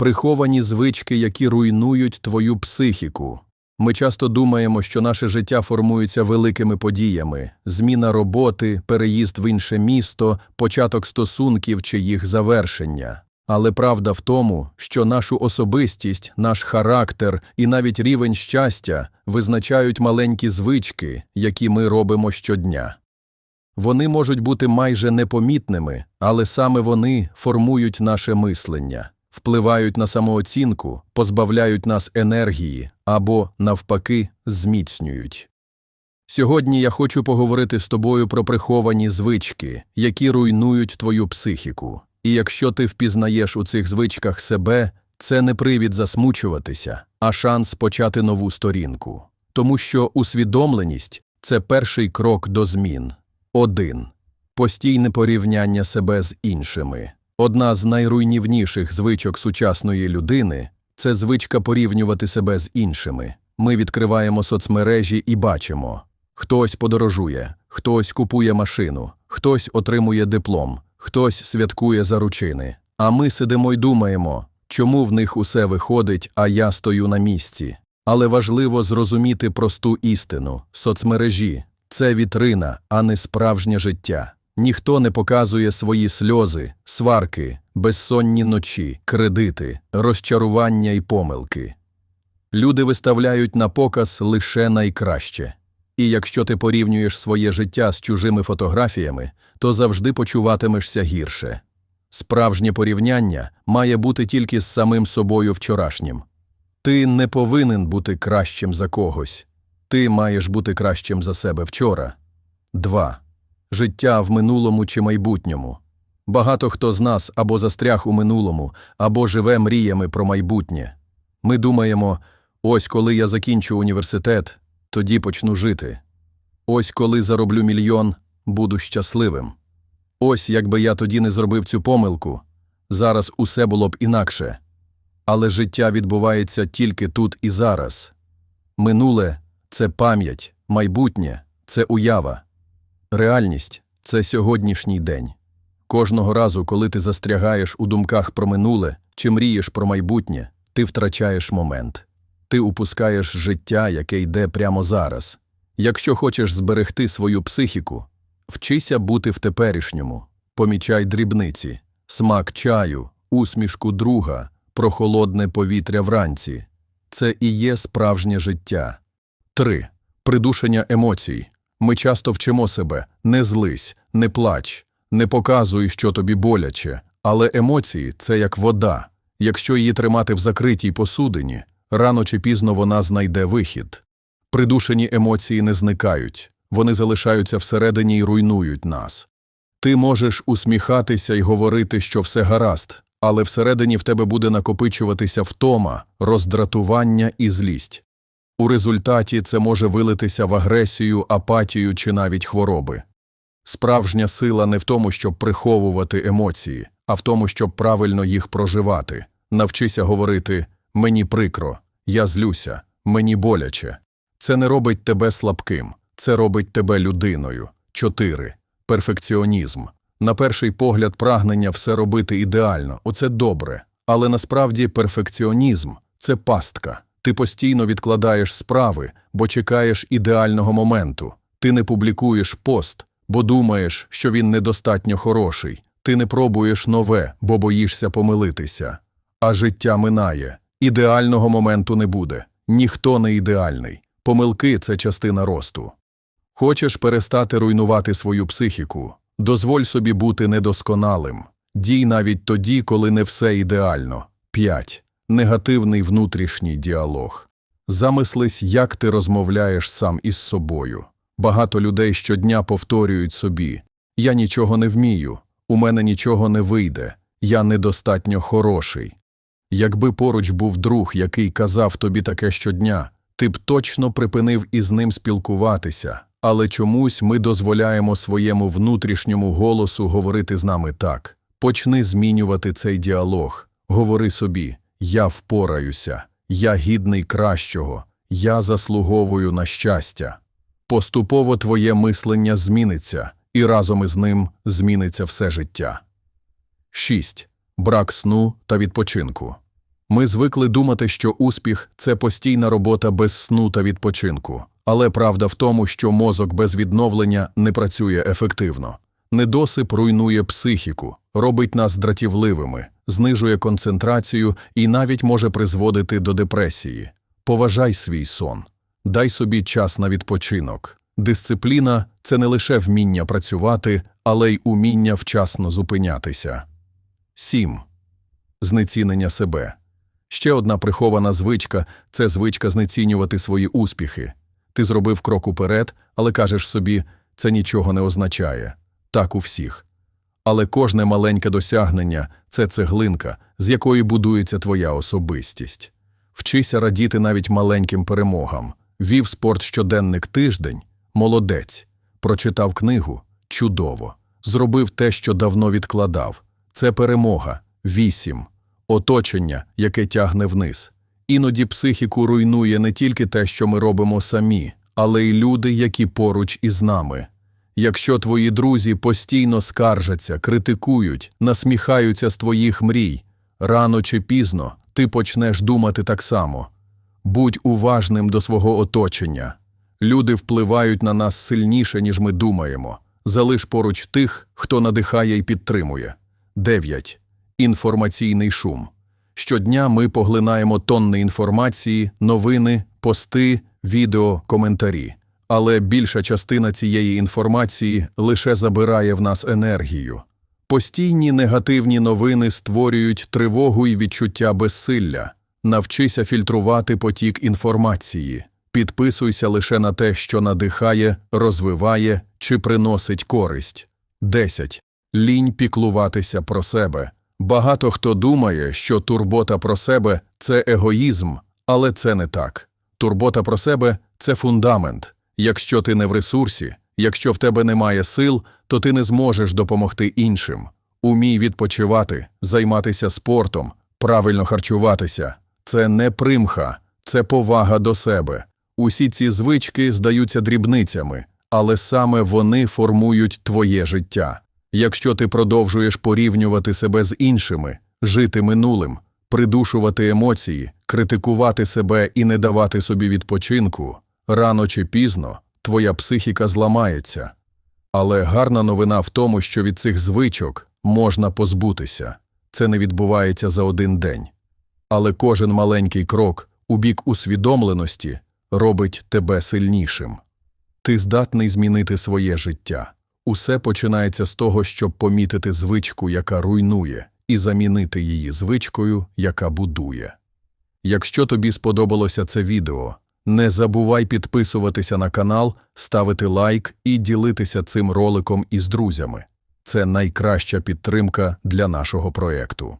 приховані звички, які руйнують твою психіку. Ми часто думаємо, що наше життя формується великими подіями: зміна роботи, переїзд в інше місто, початок стосунків чи їх завершення. Але правда в тому, що нашу особистість, наш характер і навіть рівень щастя визначають маленькі звички, які ми робимо щодня. Вони можуть бути майже непомітними, але саме вони формують наше мислення, впливають на самооцінку, позбавляють нас енергії або, навпаки, зміцнюють. Сьогодні я хочу поговорити з тобою про приховані звички, які руйнують твою психіку. І якщо ти впізнаєш у цих звичках себе, це не привід засмучуватися, а шанс почати нову сторінку. Тому що усвідомленість це перший крок до змін. 1. Постійне порівняння себе з іншими. Одна з найруйнівніших звичок сучасної людини це звичка порівнювати себе з іншими. Ми відкриваємо соцмережі і бачимо: хтось подорожує, хтось купує машину, хтось отримує диплом, хтось святкує заручини. А ми сидимо й думаємо, чому в них усе виходить, а я стою на місці. Але важливо зрозуміти просту істину соцмережі це вітрина, а не справжнє життя. Ніхто не показує свої сльози, сварки, безсонні ночі, кредити, розчарування і помилки. Люди виставляють на показ лише найкраще. І якщо ти порівнюєш своє життя з чужими фотографіями, то завжди почуватимешся гірше. Справжнє порівняння має бути тільки з самим собою вчорашнім. Ти не повинен бути кращим за когось. Ти маєш бути кращим за себе вчора. 2. Життя в минулому чи майбутньому. Багато хто з нас або застряг у минулому, або живе мріями про майбутнє. Ми думаємо, ось коли я закінчу університет, тоді почну жити. Ось коли зароблю мільйон, буду щасливим. Ось якби я тоді не зробив цю помилку, зараз усе було б інакше. Але життя відбувається тільки тут і зараз. Минуле це пам'ять, майбутнє це уява. Реальність це сьогоднішній день. Кожного разу, коли ти застрягаєш у думках про минуле чи мрієш про майбутнє, ти втрачаєш момент. Ти упускаєш життя, яке йде прямо зараз. Якщо хочеш зберегти свою психіку, вчися бути в теперішньому, помічай дрібниці, смак чаю, усмішку друга, прохолодне повітря вранці. Це і є справжнє життя. 3. Придушення емоцій. Ми часто вчимо себе не злись, не плач, не показуй, що тобі боляче, але емоції це як вода. Якщо її тримати в закритій посудині, рано чи пізно вона знайде вихід. Придушені емоції не зникають, вони залишаються всередині і руйнують нас. Ти можеш усміхатися і говорити, що все гаразд, але всередині в тебе буде накопичуватися втома, роздратування і злість. У результаті це може вилитися в агресію, апатію чи навіть хвороби. Справжня сила не в тому, щоб приховувати емоції, а в тому, щоб правильно їх проживати. Навчися говорити мені прикро, я злюся, мені боляче. Це не робить тебе слабким, це робить тебе людиною. 4. Перфекціонізм. На перший погляд, прагнення все робити ідеально, оце добре. Але насправді перфекціонізм це пастка. Ти постійно відкладаєш справи, бо чекаєш ідеального моменту. Ти не публікуєш пост, бо думаєш, що він недостатньо хороший. Ти не пробуєш нове, бо боїшся помилитися. А життя минає. Ідеального моменту не буде. Ніхто не ідеальний. Помилки це частина росту. Хочеш перестати руйнувати свою психіку, дозволь собі бути недосконалим. Дій навіть тоді, коли не все ідеально. 5. Негативний внутрішній діалог. Замислись, як ти розмовляєш сам із собою. Багато людей щодня повторюють собі Я нічого не вмію, у мене нічого не вийде, я недостатньо хороший. Якби поруч був друг, який казав тобі таке щодня, ти б точно припинив із ним спілкуватися, але чомусь ми дозволяємо своєму внутрішньому голосу говорити з нами так. Почни змінювати цей діалог, говори собі Я впораюся, я гідний кращого, я заслуговую на щастя. Поступово твоє мислення зміниться, і разом із ним зміниться все життя. 6. Брак сну та відпочинку. Ми звикли думати, що успіх це постійна робота без сну та відпочинку. Але правда в тому, що мозок без відновлення не працює ефективно. Недосип руйнує психіку, робить нас дратівливими, знижує концентрацію і навіть може призводити до депресії. Поважай свій сон, дай собі час на відпочинок. Дисципліна це не лише вміння працювати, але й уміння вчасно зупинятися. 7. Знецінення себе. Ще одна прихована звичка це звичка знецінювати свої успіхи. Ти зробив крок уперед, але кажеш собі, це нічого не означає. Так у всіх. Але кожне маленьке досягнення це цеглинка, з якої будується твоя особистість. Вчися радіти навіть маленьким перемогам. Вів спорт щоденник тиждень молодець. Прочитав книгу чудово. Зробив те, що давно відкладав. Це перемога. Вісім. Оточення, яке тягне вниз. Іноді психіку руйнує не тільки те, що ми робимо самі, але й люди, які поруч із нами. Якщо твої друзі постійно скаржаться, критикують, насміхаються з твоїх мрій, рано чи пізно ти почнеш думати так само. Будь уважним до свого оточення. Люди впливають на нас сильніше, ніж ми думаємо. Залиш поруч тих, хто надихає і підтримує. 9. Інформаційний шум. Щодня ми поглинаємо тонни інформації, новини, пости, відео, коментарі. Але більша частина цієї інформації лише забирає в нас енергію. Постійні негативні новини створюють тривогу і відчуття безсилля. Навчися фільтрувати потік інформації. Підписуйся лише на те, що надихає, розвиває чи приносить користь. 10. Лінь піклуватися про себе. Багато хто думає, що турбота про себе це егоїзм, але це не так. Турбота про себе це фундамент. Якщо ти не в ресурсі, якщо в тебе немає сил, то ти не зможеш допомогти іншим. Умій відпочивати, займатися спортом, правильно харчуватися. Це не примха, це повага до себе. Усі ці звички здаються дрібницями, але саме вони формують твоє життя. Якщо ти продовжуєш порівнювати себе з іншими, жити минулим, придушувати емоції, критикувати себе і не давати собі відпочинку, рано чи пізно твоя психіка зламається. Але гарна новина в тому, що від цих звичок можна позбутися. Це не відбувається за один день. Але кожен маленький крок у бік усвідомленості робить тебе сильнішим. Ти здатний змінити своє життя. Усе починається з того, щоб помітити звичку, яка руйнує, і замінити її звичкою, яка будує. Якщо тобі сподобалося це відео, не забувай підписуватися на канал, ставити лайк і ділитися цим роликом із друзями. Це найкраща підтримка для нашого проєкту.